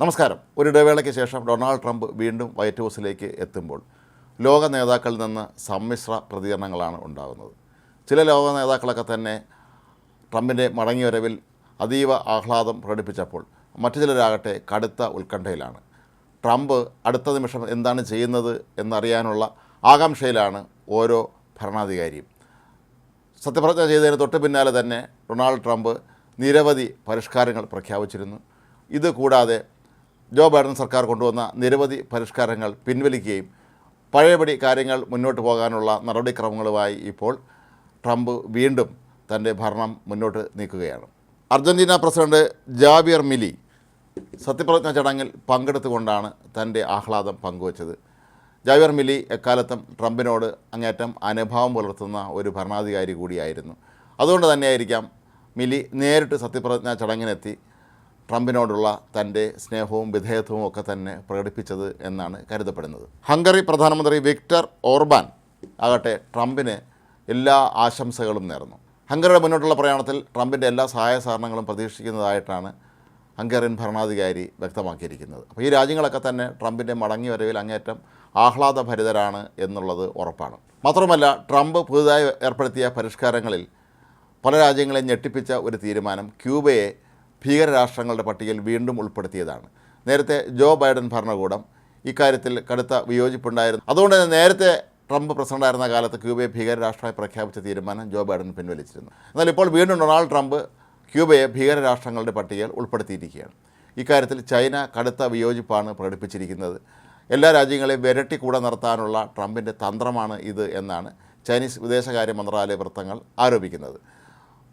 നമസ്കാരം. ഒരു ഇടവേളയ്ക്ക് ശേഷം ഡൊണാൾഡ് ട്രംപ് വീണ്ടും വൈറ്റ് ഹൗസിലേക്ക് എത്തുമ്പോൾ ലോക നേതാക്കളിൽ നിന്ന് സമ്മിശ്ര പ്രതികരണങ്ങളാണ് ഉണ്ടാകുന്നത്. ചില ലോക നേതാക്കളൊക്കെ തന്നെ ട്രംപിന്റെ മടങ്ങിവരവിൽ അതീവ ആഹ്ലാദം പ്രകടിപ്പിച്ചപ്പോൾ മറ്റു ചിലരാകട്ടെ കടുത്ത ഉത്കണ്ഠയിലാണ്. ട്രംപ് അടുത്ത നിമിഷം എന്താണ് ചെയ്യുന്നത് എന്നറിയാനുള്ള ആകാംക്ഷയിലാണ് ഓരോ ഭരണാധികാരിയും. സത്യപ്രതിജ്ഞ ചെയ്തതിന് തൊട്ട് പിന്നാലെ തന്നെ ഡൊണാൾഡ് ട്രംപ് നിരവധി പരിഷ്കാരങ്ങൾ പ്രഖ്യാപിച്ചിരുന്നു. ഇത് കൂടാതെ ജോ ബൈഡൻ സർക്കാർ കൊണ്ടുവന്ന നിരവധി പരിഷ്കാരങ്ങൾ പിൻവലിക്കുകയും പഴയപടി കാര്യങ്ങൾ മുന്നോട്ട് പോകാനുള്ള നടപടിക്രമങ്ങളുമായി ഇപ്പോൾ ട്രംപ് വീണ്ടും തന്റെ ഭരണം മുന്നോട്ട് നീക്കുകയാണ്. അർജന്റീന പ്രസിഡന്റ് ജാവിയർ മിലി സത്യപ്രതിജ്ഞ ചടങ്ങിൽ പങ്കെടുത്തുകൊണ്ടാണ് തന്റെ ആഹ്ലാദം പങ്കുവച്ചത്. ജാവിയർ മിലി എക്കാലത്തും ട്രംപിനോട് അങ്ങേറ്റം അനുഭാവം പുലർത്തുന്ന ഒരു ഭരണാധികാരി കൂടിയായിരുന്നു. അതുകൊണ്ട് തന്നെയായിരിക്കാം മിലി നേരിട്ട് സത്യപ്രതിജ്ഞാ ചടങ്ങിനെത്തി ട്രംപിനോടുള്ള തന്റെ സ്നേഹവും വിധേയത്വവും ഒക്കെ തന്നെ പ്രകടിപ്പിച്ചത് എന്നാണ് കരുതപ്പെടുന്നത്. ഹംഗറി പ്രധാനമന്ത്രി വിക്ടർ ഓർബാൻ ആകട്ടെ ട്രംപിന് എല്ലാ ആശംസകളും നേർന്നു. ഹംഗറിയുടെ മുന്നോട്ടുള്ള പ്രയാണത്തിൽ ട്രംപിന്റെ എല്ലാ സഹായ സഹകരണങ്ങളും പ്രതീക്ഷിക്കുന്നതായിട്ടാണ് ഹംഗേറിയൻ ഭരണാധികാരി വ്യക്തമാക്കിയിരിക്കുന്നത്. അപ്പോൾ ഈ രാജ്യങ്ങളൊക്കെ തന്നെ ട്രംപിന്റെ മടങ്ങി വരവിൽ അങ്ങേറ്റം ആഹ്ലാദഭരിതരാണ് എന്നുള്ളത് ഉറപ്പാണ്. മാത്രമല്ല ട്രംപ് പുതുതായി ഏർപ്പെടുത്തിയ പരിഷ്കാരങ്ങളിൽ പല രാജ്യങ്ങളെ ഞെട്ടിപ്പിച്ച ഒരു തീരുമാനം ക്യൂബയെ ഭീകരരാഷ്ട്രങ്ങളുടെ പട്ടികയിൽ വീണ്ടും ഉൾപ്പെടുത്തിയതാണ്. നേരത്തെ ജോ ബൈഡൻ ഭരണകൂടം ഇക്കാര്യത്തിൽ കടുത്ത വിയോജിപ്പുണ്ടായിരുന്നു. അതുകൊണ്ട് തന്നെ നേരത്തെ ട്രംപ് പ്രസിഡന്റായിരുന്ന കാലത്ത് ക്യൂബയെ ഭീകരരാഷ്ട്രമായി പ്രഖ്യാപിച്ച തീരുമാനം ജോ ബൈഡൻ പിൻവലിച്ചിരുന്നു. എന്നാൽ ഇപ്പോൾ വീണ്ടും ഡൊണാൾഡ് ട്രംപ് ക്യൂബയെ ഭീകരരാഷ്ട്രങ്ങളുടെ പട്ടികയിൽ ഉൾപ്പെടുത്തിയിരിക്കുകയാണ്. ഇക്കാര്യത്തിൽ ചൈന കടുത്ത വിയോജിപ്പാണ് പ്രകടിപ്പിച്ചിരിക്കുന്നത്. എല്ലാ രാജ്യങ്ങളെയും വിരട്ടി കൂടെ നിർത്താനുള്ള ട്രംപിന്റെ തന്ത്രമാണ് ഇത് എന്നാണ് ചൈനീസ് വിദേശകാര്യ മന്ത്രാലയ വൃത്തങ്ങൾ ആരോപിക്കുന്നത്.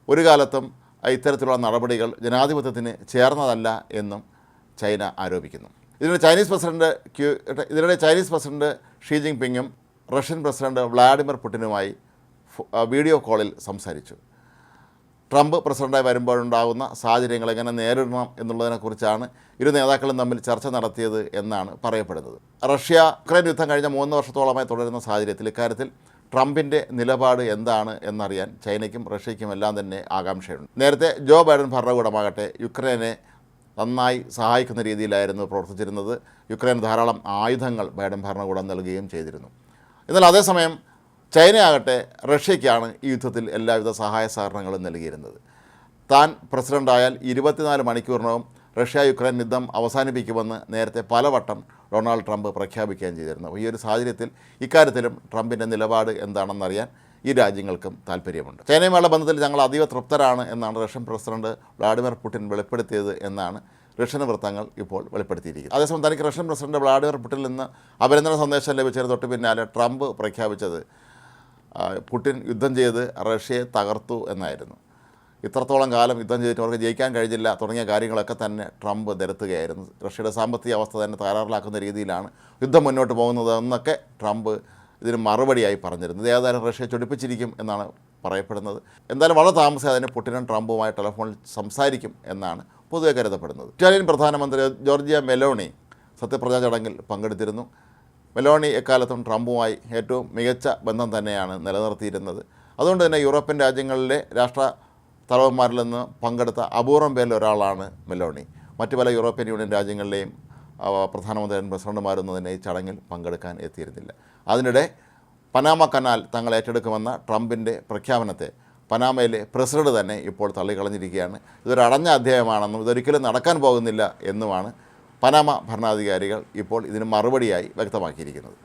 ഒരു കാലത്തും ഇത്തരത്തിലുള്ള നടപടികൾ ജനാധിപത്യത്തിന് ചേർന്നതല്ല എന്നും ചൈന ആരോപിക്കുന്നു. ഇതിനിടെ ചൈനീസ് പ്രസിഡന്റ് ക്യൂ ഇതിനിടെ ചൈനീസ് പ്രസിഡന്റ് ഷീ ജിങ് പിങ്ങും റഷ്യൻ പ്രസിഡന്റ് വ്ളാഡിമിർ പുടിനുമായി വീഡിയോ കോളിൽ സംസാരിച്ചു. ട്രംപ് പ്രസിഡന്റായി വരുമ്പോഴുണ്ടാകുന്ന സാഹചര്യങ്ങൾ എങ്ങനെ നേരിടണം എന്നുള്ളതിനെക്കുറിച്ചാണ് ഇരു നേതാക്കളും തമ്മിൽ ചർച്ച നടത്തിയത് എന്നാണ് പറയപ്പെടുന്നത്. റഷ്യ ഉക്രൈൻ യുദ്ധം കഴിഞ്ഞ മൂന്ന് വർഷത്തോളമായി തുടരുന്ന സാഹചര്യത്തിൽ ഇക്കാര്യത്തിൽ ട്രംപിന്റെ നിലപാട് എന്താണ് എന്നറിയാൻ ചൈനയ്ക്കും റഷ്യയ്ക്കും എല്ലാം തന്നെ ആകാംക്ഷയുണ്ട്. നേരത്തെ ജോ ബൈഡൻ ഭരണകൂടമാകട്ടെ യുക്രൈനെ നന്നായി സഹായിക്കുന്ന രീതിയിലായിരുന്നു പ്രവർത്തിച്ചിരുന്നത്. യുക്രൈൻ ധാരാളം ആയുധങ്ങൾ ബൈഡൻ ഭരണകൂടം നൽകുകയും ചെയ്തിരുന്നു. എന്നാൽ അതേസമയം ചൈനയാകട്ടെ റഷ്യയ്ക്കാണ് ഈ യുദ്ധത്തിൽ എല്ലാവിധ സഹായ സഹകരണങ്ങളും നൽകിയിരുന്നത്. താൻ പ്രസിഡന്റായാൽ ഇരുപത്തിനാല് മണിക്കൂറിനകം റഷ്യ യുക്രൈൻ യുദ്ധം അവസാനിപ്പിക്കുമെന്ന് നേരത്തെ പലവട്ടം ഡൊണാൾഡ് ട്രംപ് പ്രഖ്യാപിക്കുകയും ചെയ്തിരുന്നു. ഈ ഒരു സാഹചര്യത്തിൽ ഇക്കാര്യത്തിലും ട്രംപിന്റെ നിലപാട് എന്താണെന്നറിയാൻ ഈ രാജ്യങ്ങൾക്കും താല്പര്യമുണ്ട്. ചൈനയുമായുള്ള ബന്ധത്തിൽ ഞങ്ങൾ അതീവ തൃപ്തരാണ് എന്നാണ് റഷ്യൻ പ്രസിഡന്റ് വ്ളാഡിമിർ പുടിൻ വെളിപ്പെടുത്തിയത് എന്നാണ് റഷ്യൻ വൃത്തങ്ങൾ ഇപ്പോൾ വെളിപ്പെടുത്തിയിരിക്കുന്നത്. അതേസമയം തനിക്ക് റഷ്യൻ പ്രസിഡന്റ് വ്ളാഡിമിർ പുടിനിൽ നിന്ന് അഭിനന്ദന സന്ദേശം ലഭിച്ചതിന് തൊട്ട് പിന്നാലെ ട്രംപ് പ്രഖ്യാപിച്ചത് പുടിൻ യുദ്ധം ചെയ്ത് റഷ്യയെ തകർത്തു എന്നായിരുന്നു. ഇത്രത്തോളം കാലം യുദ്ധം ചെയ്തിട്ട് അവർക്ക് ജയിക്കാൻ കഴിഞ്ഞില്ല തുടങ്ങിയ കാര്യങ്ങളൊക്കെ തന്നെ ട്രംപ് നിരത്തുകയായിരുന്നു. റഷ്യയുടെ സാമ്പത്തിക അവസ്ഥ തന്നെ തകരാറിലാക്കുന്ന രീതിയിലാണ് യുദ്ധം മുന്നോട്ട് പോകുന്നത് എന്നൊക്കെ ട്രംപ് ഇതിന് മറുപടിയായി പറഞ്ഞിരുന്നു. ഇത് ഏതായാലും റഷ്യ ചൊടിപ്പിച്ചിരിക്കും എന്നാണ് പറയപ്പെടുന്നത്. എന്തായാലും വളരെ താമസം അതിന് പുടിനും ട്രംപുമായി ടെലിഫോണിൽ സംസാരിക്കും എന്നാണ് പൊതുവെ കരുതപ്പെടുന്നത്. ഇറ്റാലിയൻ പ്രധാനമന്ത്രി ജോർജിയ മെലോണി സത്യപ്രതിജ്ഞാ ചടങ്ങിൽ പങ്കെടുത്തിരുന്നു. മെലോണി എക്കാലത്തും ട്രംപുമായി ഏറ്റവും മികച്ച ബന്ധം തന്നെയാണ് നിലനിർത്തിയിരുന്നത്. അതുകൊണ്ട് തന്നെ യൂറോപ്യൻ രാജ്യങ്ങളിലെ രാഷ്ട്ര തലവന്മാരിൽ നിന്ന് പങ്കെടുത്ത അപൂർവം പേരിൽ ഒരാളാണ് മെലോണി. മറ്റു പല യൂറോപ്യൻ യൂണിയൻ രാജ്യങ്ങളിലെയും പ്രധാനമന്ത്രിയും പ്രസിഡന്റുമാരൊന്നും തന്നെ ഈ ചടങ്ങിൽ പങ്കെടുക്കാൻ എത്തിയിരുന്നില്ല. അതിനിടെ പനാമ കനാൽ തങ്ങൾ ഏറ്റെടുക്കുമെന്ന ട്രംപിന്റെ പ്രഖ്യാപനത്തെ പനാമയിലെ പ്രസിഡന്റ് തന്നെ ഇപ്പോൾ തള്ളിക്കളഞ്ഞിരിക്കുകയാണ്. ഇതൊരു അടഞ്ഞ അധ്യായമാണെന്നും ഇതൊരിക്കലും നടക്കാൻ പോകുന്നില്ല എന്നുമാണ് പനാമ ഭരണാധികാരികൾ ഇപ്പോൾ ഇതിന് മറുപടിയായി വ്യക്തമാക്കിയിരിക്കുന്നത്.